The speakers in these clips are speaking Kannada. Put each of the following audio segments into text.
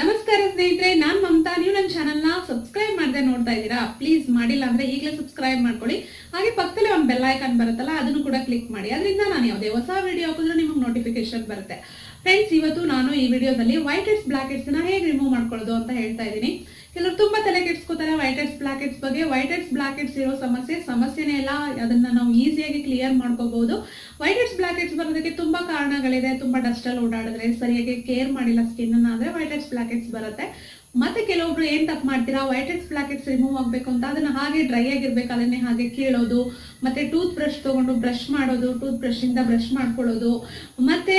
ನಮಸ್ಕಾರ ಸ್ನೇಹಿತರೆ, ನಾನ್ ಮಮತಾ. ನೀವು ನನ್ನ ಚಾನಲ್ನ ಸಬ್ಸ್ಕ್ರೈಬ್ ಮಾಡದೆ ನೋಡ್ತಾ ಇದ್ದೀರಾ? ಪ್ಲೀಸ್ ಮಾಡಿಲ್ಲ ಅಂದ್ರೆ ಈಗಲೇ ಸಬ್ಸ್ಕ್ರೈಬ್ ಮಾಡ್ಕೊಳ್ಳಿ. ಹಾಗೆ ಪಕ್ಕದಲ್ಲಿ ಒಂದು ಬೆಲ್ ಐಕಾನ್ ಬರುತ್ತಲ್ಲ, ಅದನ್ನು ಕೂಡ ಕ್ಲಿಕ್ ಮಾಡಿ. ಅದರಿಂದ ನಾನು ಯಾವುದೇ ಹೊಸ ವಿಡಿಯೋ ಹಾಕಿದ್ರೆ ನಿಮಗೆ ನೋಟಿಫಿಕೇಶನ್ ಬರುತ್ತೆ. ಫ್ರೆಂಡ್ಸ್ ಇವತ್ತು ನಾನು ಈ ವಿಡಿಯೋದಲ್ಲಿ ವೈಟ್ ಹೆಡ್ಸ್ ಬ್ಲಾಕ್ನ ಹೇಗೆ ರಿಮೂವ್ ಮಾಡ್ಕೊಳ್ಳೋದು ಅಂತ ಹೇಳ್ತಾ ಇದ್ದೀನಿ. ಕೆಲವರು ತುಂಬಾ ತಲೆ ಕೆಡ್ಸ್ಕೋತಾರೆ ವೈಟ್ ಹೆಡ್ಸ್ ಬ್ಲಾಕ್ ಬಗ್ಗೆ. ವೈಟ್ ಹೆಡ್ಸ್ ಬ್ಲಾಕ್ ಹೆಡ್ಸ್ ಇರೋ ಸಮಸ್ಯೆ, ಸಮಸ್ಯೆನೇ ಇಲ್ಲ. ಅದನ್ನ ನಾವು ಈಸಿಯಾಗಿ ಕ್ಲಿಯರ್ ಮಾಡ್ಕೋಬಹುದು ವೈಟ್ ಹೆಡ್ಸ್ ಬ್ಲಾಕ್ ಹೆಡ್ಸ್ ಬರೋದಕ್ಕೆ ತುಂಬಾ ಕಾರಣಗಳಿದೆ. ತುಂಬಾ ಡಸ್ಟ್ ಅಲ್ಲಿ ಓಡಾಡಿದ್ರೆ ಸರಿಯಾಗಿ ಕೇರ್ ಮಾಡಿಲ್ಲ ಸ್ಕಿನ್ ಅಂದ್ರೆ ವೈಟ್ ಹೆಡ್ಸ್ ಬ್ಲಾಕ್ ಹೆಡ್ಸ್ ಬರುತ್ತೆ. ಮತ್ತೆ ಕೆಲವೊಬ್ರು ಏನ್ ತಪ್ಪು ಮಾಡ್ತೀರಾ? ವೈಟ್ ಹೆಡ್ಸ್ ರಿಮೂವ್ ಆಗ್ಬೇಕು ಅಂತ ಅದನ್ನ ಹಾಗೆ ಡ್ರೈ ಆಗಿರ್ಬೇಕು. ಅದನ್ನೇ ಹಾಗೆ ಕೀಳೋದು. ಮತ್ತೆ ಟೂತ್ ಬ್ರಷ್ ತಗೊಂಡು ಬ್ರಷ್ ಮಾಡೋದು ಟೂತ್ ಬ್ರಷ್ ಇಂದ ಬ್ರಷ್ ಮಾಡ್ಕೊಳ್ಳೋದು ಮತ್ತೆ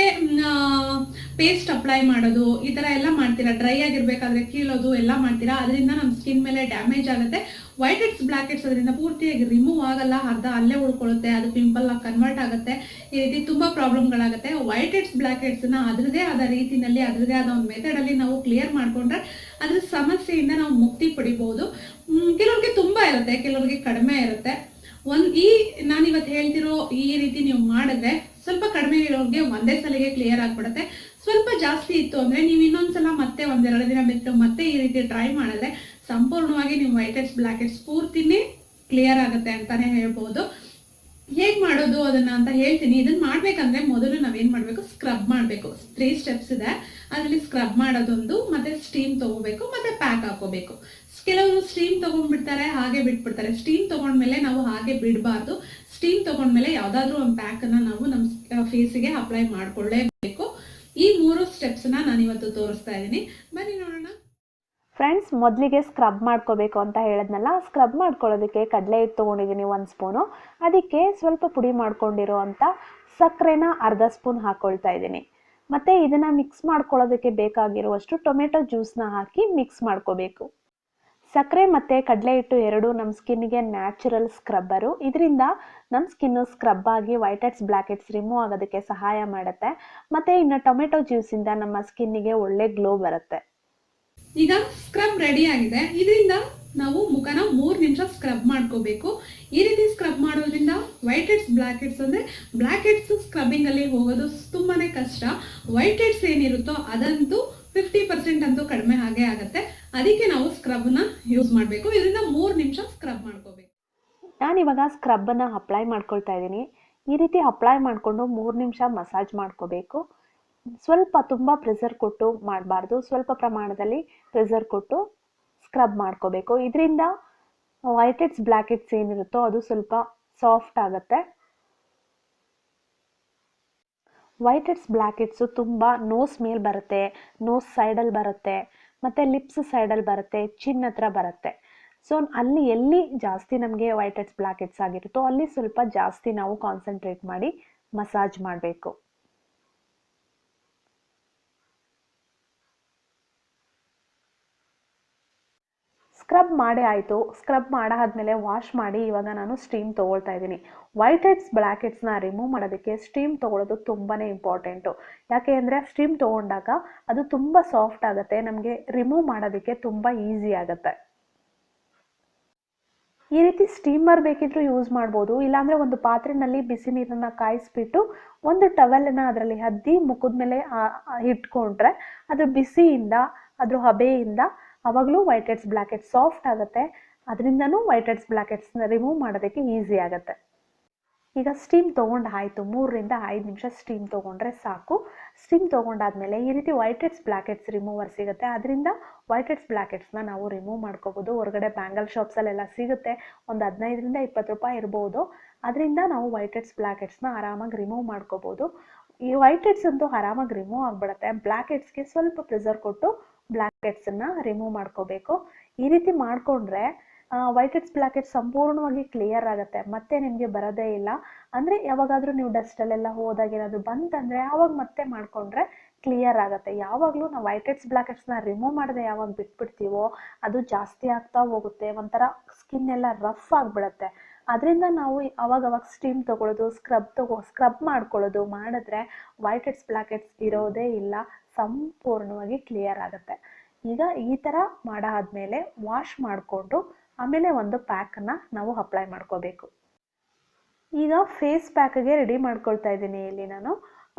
ಪೇಸ್ಟ್ ಅಪ್ಲೈ ಮಾಡೋದು, ಈ ಥರ ಎಲ್ಲ ಮಾಡ್ತೀರಾ? ಡ್ರೈ ಆಗಿರ್ಬೇಕಾದ್ರೆ ಕೀಳೋದು ಎಲ್ಲ ಮಾಡ್ತೀರಾ? ಅದರಿಂದ ನಮ್ಮ ಸ್ಕಿನ್ ಮೇಲೆ ಡ್ಯಾಮೇಜ್ ಆಗುತ್ತೆ. ವೈಟ್ ಹೆಡ್ಸ್ ಬ್ಲಾಕ್ ಹೆಡ್ಸ್ ಅದರಿಂದ ಪೂರ್ತಿಯಾಗಿ ರಿಮೂವ್ ಆಗಲ್ಲ, ಅರ್ಧ ಅಲ್ಲೇ ಉಳ್ಕೊಳ್ಳುತ್ತೆ, ಅದು ಪಿಂಪಲ್ ಕನ್ವರ್ಟ್ ಆಗುತ್ತೆ. ಈ ರೀತಿ ತುಂಬಾ ಪ್ರಾಬ್ಲಮ್ಗಳಾಗುತ್ತೆ. ವೈಟ್ ಹೆಡ್ಸ್ ಬ್ಲಾಕ್ ಹೆಡ್ಸ್ನ ಅದರದೇ ಆದ ರೀತಿಯಲ್ಲಿ ಅದರದೇ ಆದ ಒಂದು ಮೆಥಡ್ ಅಲ್ಲಿ ನಾವು ಕ್ಲಿಯರ್ ಮಾಡ್ಕೊಂಡ್ರೆ ಅದ್ರ ಸಮಸ್ಯೆಯಿಂದ ನಾವು ಮುಕ್ತಿ ಪಡಿಬಹುದು ಕೆಲವ್ರಿಗೆ ತುಂಬಾ ಇರುತ್ತೆ, ಕೆಲವ್ರಿಗೆ ಕಡಿಮೆ ಇರುತ್ತೆ. ಒಂದ್ ಈ ನಾನು ಇವತ್ತು ಹೇಳ್ತಿರೋ ಈ ರೀತಿ ನೀವು ಮಾಡಿದ್ರೆ ಸ್ವಲ್ಪ ಕಡಿಮೆ ಇರೋರಿಗೆ ಒಂದೇ ಸಲಿಗೆ ಕ್ಲಿಯರ್ ಆಗ್ಬಿಡುತ್ತೆ. ಸ್ವಲ್ಪ ಜಾಸ್ತಿ ಇತ್ತು ಅಂದ್ರೆ ನೀವು ಇನ್ನೊಂದ್ಸಲ ಮತ್ತೆ ಒಂದೆರಡು ದಿನ ಬಿಟ್ಟು ಮತ್ತೆ ಈ ರೀತಿ ಟ್ರೈ ಮಾಡಿದ್ರೆ ಸಂಪೂರ್ಣವಾಗಿ ನಿಮ್ಮ ವೈಟ್ ಹೆಡ್ಸ್ ಬ್ಲಾಕ್ ಹೆಡ್ಸ್ ಪೂರ್ತಿನೇ ಕ್ಲಿಯರ್ ಆಗುತ್ತೆ ಅಂತಾನೆ ಹೇಳ್ಬೋದು. ಹೇಗೆ ಮಾಡೋದು ಅದನ್ನ ಅಂತ ಹೇಳ್ತೀನಿ. ಇದನ್ನ ಮಾಡ್ಬೇಕಂದ್ರೆ ಮೊದಲು ನಾವೇನ್ ಮಾಡಬೇಕು? ಸ್ಕ್ರಬ್ ಮಾಡಬೇಕು. ತ್ರೀ ಸ್ಟೆಪ್ಸ್ ಇದೆ. ಅದರಲ್ಲಿ ಸ್ಕ್ರಬ್ ಮಾಡೋದೊಂದು, ಮತ್ತೆ ಸ್ಟೀಮ್ ತಗೋಬೇಕು, ಮತ್ತೆ ಪ್ಯಾಕ್ ಹಾಕೋಬೇಕು. ಕೆಲವರು ಸ್ಟೀಮ್ ತಗೊಂಡ್ಬಿಡ್ತಾರೆ, ಹಾಗೆ ಬಿಟ್ಬಿಡ್ತಾರೆ. ಸ್ಟೀಮ್ ತಗೊಂಡ್ಮೇಲೆ ನಾವು ಹಾಗೆ ಬಿಡಬಾರ್ದು. ಸ್ಟೀಮ್ ತಗೊಂಡ್ಮೇಲೆ ಯಾವ್ದಾದ್ರು ಒಂದು ಪ್ಯಾಕ್ ಅನ್ನ ನಾವು ನಮ್ಮ ಫೇಸಿಗೆ ಅಪ್ಲೈ ಮಾಡ್ಕೊಳ್ಳೇಬೇಕು. ಈ ಮೂರು ಸ್ಟೆಪ್ಸ್ನ ನಾನು ಇವತ್ತು ತೋರಿಸ್ತಾ ಇದ್ದೀನಿ. ಬನ್ನಿ ನೋಡೋಣ. ಫ್ರೆಂಡ್ಸ್ ಮೊದಲಿಗೆ ಸ್ಕ್ರಬ್ ಮಾಡ್ಕೋಬೇಕು ಅಂತ ಹೇಳಿದ್ನಲ್ಲ ಸ್ಕ್ರಬ್ ಮಾಡ್ಕೊಳ್ಳೋದಕ್ಕೆ ಕಡಲೆ ಹಿಟ್ಟು ತೊಗೊಂಡಿದ್ದೀನಿ ಒಂದು ಸ್ಪೂನು ಅದಕ್ಕೆ ಸ್ವಲ್ಪ ಪುಡಿ ಮಾಡ್ಕೊಂಡಿರೋ ಅಂಥ ಸಕ್ಕರೆನ ಅರ್ಧ ಸ್ಪೂನ್ ಹಾಕ್ಕೊಳ್ತಾ ಇದ್ದೀನಿ. ಮತ್ತು ಇದನ್ನು ಮಿಕ್ಸ್ ಮಾಡ್ಕೊಳ್ಳೋದಕ್ಕೆ ಬೇಕಾಗಿರುವಷ್ಟು ಟೊಮೆಟೊ ಜ್ಯೂಸ್ನ ಹಾಕಿ ಮಿಕ್ಸ್ ಮಾಡ್ಕೋಬೇಕು. ಸಕ್ಕರೆ ಮತ್ತು ಕಡಲೆ ಹಿಟ್ಟು ಎರಡು ನಮ್ಮ ಸ್ಕಿನ್ಗೆ ನ್ಯಾಚುರಲ್ ಸ್ಕ್ರಬ್ಬರು ಇದರಿಂದ ನಮ್ಮ ಸ್ಕಿನ್ನು ಸ್ಕ್ರಬ್ ಆಗಿ ವೈಟ್ ಹೆಡ್ಸ್ ರಿಮೂವ್ ಆಗೋದಕ್ಕೆ ಸಹಾಯ ಮಾಡುತ್ತೆ. ಮತ್ತು ಇನ್ನು ಟೊಮೆಟೊ ಜ್ಯೂಸಿಂದ ನಮ್ಮ ಸ್ಕಿನ್ನಿಗೆ ಒಳ್ಳೆ ಗ್ಲೋ ಬರುತ್ತೆ. ಈಗ ಸ್ಕ್ರಬ್ ರೆಡಿ ಆಗಿದೆ. ಇದರಿಂದ ನಾವು ಮುಖನ ಮೂರು ನಿಮಿಷ ಮಾಡ್ಕೋಬೇಕು. ಈ ರೀತಿ ಸ್ಕ್ರಬ್ ಮಾಡೋದ್ರಿಂದ ವೈಟ್ ಹೆಡ್ಸ್ ಬ್ಲ್ಯಾಕ್ ಹೆಡ್ಸ್ ಅಂದ್ರೆ ಬ್ಲ್ಯಾಕ್ ಹೆಡ್ಸ್ ಸ್ಕ್ರಬ್ಬಿಂಗ್ ಅಲ್ಲಿ ಹೋಗೋದು ತುಂಬಾನೇ ಕಷ್ಟ. ವೈಟ್ ಹೆಡ್ಸ್ ಏನಿರುತ್ತೋ ಅದಂತೂ ಫಿಫ್ಟಿ ಪರ್ಸೆಂಟ್ ಅಂತೂ ಕಡಿಮೆ ಹಾಗೆ ಆಗುತ್ತೆ. ಅದಕ್ಕೆ ನಾವು ಸ್ಕ್ರಬ್ನ ಯೂಸ್ ಮಾಡಬೇಕು. ಇದರಿಂದ ಮೂರು ನಿಮಿಷ ಸ್ಕ್ರಬ್ ಮಾಡ್ಕೋಬೇಕು. ನಾನಿವಾಗ ಸ್ಕ್ರಬ್ಬನ್ನು ಅಪ್ಲೈ ಮಾಡ್ಕೊಳ್ತಾ ಇದ್ದೀನಿ. ಈ ರೀತಿ ಅಪ್ಲೈ ಮಾಡಿಕೊಂಡು ಮೂರು ನಿಮಿಷ ಮಸಾಜ್ ಮಾಡ್ಕೋಬೇಕು. ಸ್ವಲ್ಪ ತುಂಬ ಪ್ರೆಸರ್ ಕೊಟ್ಟು ಮಾಡಬಾರ್ದು. ಸ್ವಲ್ಪ ಪ್ರಮಾಣದಲ್ಲಿ ಪ್ರೆಸರ್ ಕೊಟ್ಟು ಸ್ಕ್ರಬ್ ಮಾಡ್ಕೋಬೇಕು. ಇದರಿಂದ ವೈಟ್ ಹೆಡ್ಸ್ ಬ್ಲ್ಯಾಕ್ ಏನಿರುತ್ತೋ ಅದು ಸ್ವಲ್ಪ ಸಾಫ್ಟ್ ಆಗುತ್ತೆ. ವೈಟ್ ಹೆಡ್ಸ್ ಬ್ಲ್ಯಾಕ್ ತುಂಬ ನೋಸ್ ಮೇಲೆ ಬರುತ್ತೆ ನೋಸ್ ಸೈಡಲ್ಲಿ ಬರುತ್ತೆ, ಮತ್ತು ಲಿಪ್ಸ್ ಸೈಡಲ್ಲಿ ಬರುತ್ತೆ ಚಿನ್ ಹತ್ರ ಬರುತ್ತೆ. ಸೊ ಅಲ್ಲಿ ಎಲ್ಲಿ ಜಾಸ್ತಿ ನಮಗೆ ವೈಟ್ ಹೆಡ್ಸ್ ಬ್ಲ್ಯಾಕ್ ಹೆಡ್ಸ್ ಆಗಿರುತ್ತೋ ಅಲ್ಲಿ ಸ್ವಲ್ಪ ಜಾಸ್ತಿ ನಾವು ಕಾನ್ಸಂಟ್ರೇಟ್ ಮಾಡಿ ಮಸಾಜ್ ಮಾಡಬೇಕು. ಸ್ಕ್ರಬ್ ಮಾಡಿ ಆಯಿತು. ಸ್ಕ್ರಬ್ ಮಾಡಾದ್ಮೇಲೆ ವಾಶ್ ಮಾಡಿ ಇವಾಗ ನಾನು ಸ್ಟೀಮ್ ತೊಗೊಳ್ತಾ ಇದ್ದೀನಿ. ವೈಟ್ ಹೆಡ್ಸ್ ಬ್ಲ್ಯಾಕ್ ಹೆಡ್ಸ್ನ ರಿಮೂವ್ ಮಾಡೋದಕ್ಕೆ ಸ್ಟೀಮ್ ತೊಗೊಳೋದು ತುಂಬಾ ಇಂಪಾರ್ಟೆಂಟು ಯಾಕೆ ಅಂದರೆ ಸ್ಟೀಮ್ ತೊಗೊಂಡಾಗ ಅದು ತುಂಬ ಸಾಫ್ಟ್ ಆಗುತ್ತೆ, ನಮಗೆ ರಿಮೂವ್ ಮಾಡೋದಕ್ಕೆ ತುಂಬ ಈಸಿ ಆಗುತ್ತೆ. ಈ ರೀತಿ ಸ್ಟೀಮರ್ ಬೇಕಿದ್ರೂ ಯೂಸ್ ಮಾಡ್ಬೋದು. ಇಲ್ಲಾಂದರೆ ಒಂದು ಪಾತ್ರೆನಲ್ಲಿ ಬಿಸಿ ನೀರನ್ನು ಕಾಯಿಸ್ಬಿಟ್ಟು ಒಂದು ಟವೆಲನ್ನ ಅದರಲ್ಲಿ ಹದ್ದಿ ಮುಖದ ಮೇಲೆ ಇಟ್ಕೊಂಡ್ರೆ ಅದ್ರ ಬಿಸಿಯಿಂದ ಅದ್ರ ಹಬೆಯಿಂದ ಅವಾಗಲೂ white heads black heads soft ಆಗುತ್ತೆ. ಅದರಿಂದನೂ ವೈಟ್ ಹೆಡ್ಸ್ ಬ್ಲ್ಯಾಕ್ ಹೆಡ್ಸ್ನ ರಿಮೂವ್ ಮಾಡೋದಕ್ಕೆ ಈಸಿ ಆಗುತ್ತೆ. ಈಗ ಸ್ಟೀಮ್ ತೊಗೊಂಡು ಆಯಿತು. ಮೂರರಿಂದ ಐದು ನಿಮಿಷ ಸ್ಟೀಮ್ ತೊಗೊಂಡ್ರೆ ಸಾಕು. ಸ್ಟೀಮ್ ತೊಗೊಂಡಾದ್ಮೇಲೆ ಈ ರೀತಿ white heads black heads remover ಸಿಗುತ್ತೆ. ಅದರಿಂದ ವೈಟ್ ಹೆಡ್ಸ್ ಬ್ಲ್ಯಾಕ್ ಹೆಡ್ಸ್ನ ನಾವು ರಿಮೂವ್ ಮಾಡ್ಕೋಬೋದು. ಹೊರಗಡೆ ಬ್ಯಾಂಗಲ್ ಶಾಪ್ಸಲ್ಲೆಲ್ಲ ಸಿಗುತ್ತೆ. ಒಂದು ಹದಿನೈದರಿಂದ ಇಪ್ಪತ್ತು ರೂಪಾಯಿ ಇರ್ಬೋದು. ಅದರಿಂದ ನಾವು ವೈಟ್ ಹೆಡ್ಸ್ ಬ್ಲ್ಯಾಕ್ ಹೆಡ್ಸ್ನ ಆರಾಮಾಗಿ ರಿಮೂವ್ ಮಾಡ್ಕೋಬೋದು. ಈ ವೈಟ್ ಹೆಡ್ಸ್ ಅಂತೂ ಆರಾಮಾಗಿ ರಿಮೂವ್ ಆಗಿಬಿಡುತ್ತೆ. ಬ್ಲ್ಯಾಕ್ ಹೆಡ್ಸ್ಗೆ ಸ್ವಲ್ಪ ಪ್ರೆಸರ್ ಕೊಟ್ಟು ಬ್ಲ್ಯಾಕ್ ಅನ್ನ ರಿಮೂವ್ ಮಾಡ್ಕೋಬೇಕು. ಈ ರೀತಿ ಮಾಡಿಕೊಂಡ್ರೆ ವೈಟ್ ಹೆಡ್ಸ್ ಬ್ಲ್ಯಾಕ್ ಸಂಪೂರ್ಣವಾಗಿ ಕ್ಲಿಯರ್ ಆಗುತ್ತೆ. ಮತ್ತೆ ನಿಮಗೆ ಬರೋದೇ ಇಲ್ಲ. ಅಂದರೆ ಯಾವಾಗಾದರೂ ನೀವು ಡಸ್ಟಲ್ಲೆಲ್ಲ ಹೋದಾಗ ಏನಾದರೂ ಬಂತಂದರೆ ಆವಾಗ ಮತ್ತೆ ಮಾಡಿಕೊಂಡ್ರೆ ಕ್ಲಿಯರ್ ಆಗುತ್ತೆ. ಯಾವಾಗಲೂ ನಾವು ವೈಟ್ ಹೆಡ್ಸ್ ಬ್ಲ್ಯಾಕೆಟ್ಸ್ನ ರಿಮೂವ್ ಮಾಡದೆ ಯಾವಾಗ ಬಿಟ್ಬಿಡ್ತೀವೋ, ಅದು ಜಾಸ್ತಿ ಆಗ್ತಾ ಹೋಗುತ್ತೆ. ಒಂಥರ ಸ್ಕಿನ್ ಎಲ್ಲ ರಫ್ ಆಗಿಬಿಡುತ್ತೆ. ಅದರಿಂದ ನಾವು ಅವಾಗ ಅವಾಗ ಸ್ಟೀಮ್ ತೊಗೊಳ್ಳೋದು ಸ್ಕ್ರಬ್ ತಗೋ ಸ್ಕ್ರಬ್ ಮಾಡ್ಕೊಳ್ಳೋದು ಮಾಡಿದ್ರೆ ವೈಟ್ ಹೆಡ್ಸ್ ಬ್ಲ್ಯಾಕ್ ಹೆಡ್ಸ್ ಇರೋದೇ ಇಲ್ಲ, ಸಂಪೂರ್ಣವಾಗಿ ಕ್ಲಿಯರ್ ಆಗುತ್ತೆ. ಈಗ ಈ ಥರ ಮಾಡಾದ್ಮೇಲೆ ವಾಶ್ ಮಾಡಿಕೊಂಡು ಆಮೇಲೆ ಒಂದು ಪ್ಯಾಕನ್ನು ನಾವು ಅಪ್ಲೈ ಮಾಡ್ಕೋಬೇಕು. ಈಗ ಫೇಸ್ ಪ್ಯಾಕ್ಗೆ ರೆಡಿ ಮಾಡ್ಕೊಳ್ತಾ ಇದ್ದೀನಿ ಇಲ್ಲಿ ನಾನು.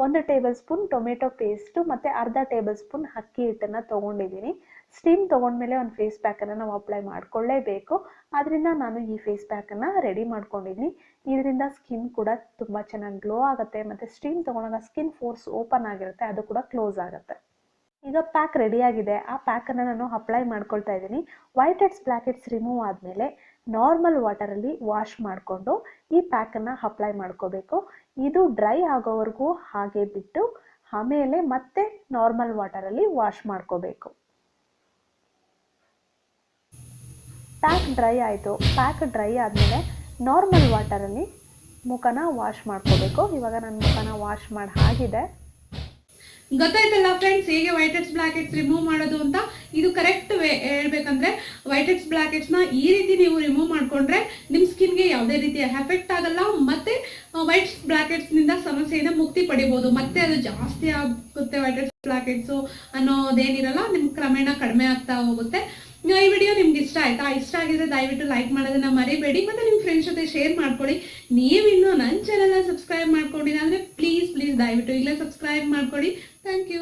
ಒಂದು ಟೇಬಲ್ ಸ್ಪೂನ್ ಟೊಮೆಟೊ ಪೇಸ್ಟು ಮತ್ತು ಅರ್ಧ ಟೇಬಲ್ ಸ್ಪೂನ್ ಅಕ್ಕಿ ಹಿಟ್ಟನ್ನು ತೊಗೊಂಡಿದ್ದೀನಿ. ಸ್ಟೀಮ್ ತೊಗೊಂಡ್ಮೇಲೆ ಒಂದು ಫೇಸ್ ಪ್ಯಾಕನ್ನು ನಾವು ಅಪ್ಲೈ ಮಾಡಿಕೊಳ್ಳೇಬೇಕು. ಆದ್ದರಿಂದ ನಾನು ಈ ಫೇಸ್ ಪ್ಯಾಕನ್ನು ರೆಡಿ ಮಾಡ್ಕೊಂಡಿದ್ದೀನಿ. ಇದರಿಂದ ಸ್ಕಿನ್ ಕೂಡ ತುಂಬ ಚೆನ್ನಾಗಿ ಗ್ಲೋ ಆಗುತ್ತೆ. ಮತ್ತು ಸ್ಟೀಮ್ ತೊಗೊಂಡಾಗ ಸ್ಕಿನ್ ಫೋರ್ಸ್ ಓಪನ್ ಆಗಿರುತ್ತೆ. ಅದು ಕೂಡ ಕ್ಲೋಸ್ ಆಗುತ್ತೆ. ಈಗ ಪ್ಯಾಕ್ ರೆಡಿಯಾಗಿದೆ ಆ ಪ್ಯಾಕನ್ನು ನಾನು ಅಪ್ಲೈ ಮಾಡ್ಕೊಳ್ತಾ ಇದ್ದೀನಿ. ವೈಟ್ ಹೆಡ್ಸ್ ಹೆಡ್ಸ್ ರಿಮೂವ್ ಆದಮೇಲೆ ನಾರ್ಮಲ್ ವಾಟರಲ್ಲಿ ವಾಶ್ ಮಾಡಿಕೊಂಡು ಈ ಪ್ಯಾಕನ್ನು ಅಪ್ಲೈ ಮಾಡ್ಕೋಬೇಕು. ಇದು ಡ್ರೈ ಆಗೋವರೆಗೂ ಹಾಗೆ ಬಿಟ್ಟು ಆಮೇಲೆ ಮತ್ತೆ ನಾರ್ಮಲ್ ವಾಟರಲ್ಲಿ ವಾಶ್ ಮಾಡ್ಕೋಬೇಕು. ಪ್ಯಾಕ್ ಡ್ರೈ ಆಯಿತು. ಪ್ಯಾಕ್ ಡ್ರೈ ಆದಮೇಲೆ ನಾರ್ಮಲ್ ವಾಟರಲ್ಲಿ ಮುಖನ ವಾಶ್ ಮಾಡ್ಕೋಬೇಕು. ಇವಾಗ ನನ್ನ ಮುಖನ ವಾಶ್ ಮಾಡಿ ಆಗಿದೆ ಗೊತ್ತಾಯ್ತಲ್ಲ ಫ್ರೆಂಡ್ಸ್ ಹೇಗೆ ವೈಟ್ ಹೆಡ್ಸ್ ರಿಮೂವ್ ಮಾಡೋದು ಅಂತ? ಇದು ಕರೆಕ್ಟ್ ವೇ ಹೇಳ್ಬೇಕಂದ್ರೆ ವೈಟ್ ಹೆಡ್ಸ್ ಬ್ಲ್ಯಾಕ್ ಈ ರೀತಿ ನೀವು ರಿಮೂವ್ ಮಾಡ್ಕೊಂಡ್ರೆ ನಿಮ್ಮ ಸ್ಕಿನ್ಗೆ ಯಾವುದೇ ರೀತಿಯ ಎಫೆಕ್ಟ್ ಆಗಲ್ಲ, ಮತ್ತೆ ವೈಟ್ ಬ್ಲ್ಯಾಕ್ ಹೆಡ್ಸ್ನಿಂದ ಸಮಸ್ಯೆಯಿಂದ ಮುಕ್ತಿ ಪಡಿಬೋದು. ಮತ್ತೆ ಅದು ಜಾಸ್ತಿ ಆಗುತ್ತೆ ವೈಟ್ ಹೆಡ್ಸ್ ಅನ್ನೋದೇನಿರಲ್ಲ ನಿಮ್ಮ ಕ್ರಮೇಣ ಕಡಿಮೆ ಆಗ್ತಾ ಹೋಗುತ್ತೆ. ಈ ವಿಡಿಯೋ ನಿಮ್ಗೆ ಇಷ್ಟ ಆಯ್ತಾ? ಇಷ್ಟ ಆಗಿದ್ರೆ ದಯವಿಟ್ಟು ಲೈಕ್ ಮಾಡೋದನ್ನ ಮರಿಬೇಡಿ. ಮತ್ತೆ ನಿಮ್ಮ ಫ್ರೆಂಡ್ಸ್ ಜೊತೆ ಶೇರ್ ಮಾಡ್ಕೊಳ್ಳಿ. ನೀವಿನ್ನೂ ನನ್ನ ಚಾನಲ್ನ ಸಬ್ಸ್ಕ್ರೈಬ್ ಮಾಡ್ಕೊಂಡಿಲ್ಲ ಅಂದ್ರೆ ಪ್ಲೀಸ್ ಪ್ಲೀಸ್ ದಯವಿಟ್ಟು ಇಲ್ಲೇ ಸಬ್ಸ್ಕ್ರೈಬ್ ಮಾಡ್ಕೊಳ್ಳಿ.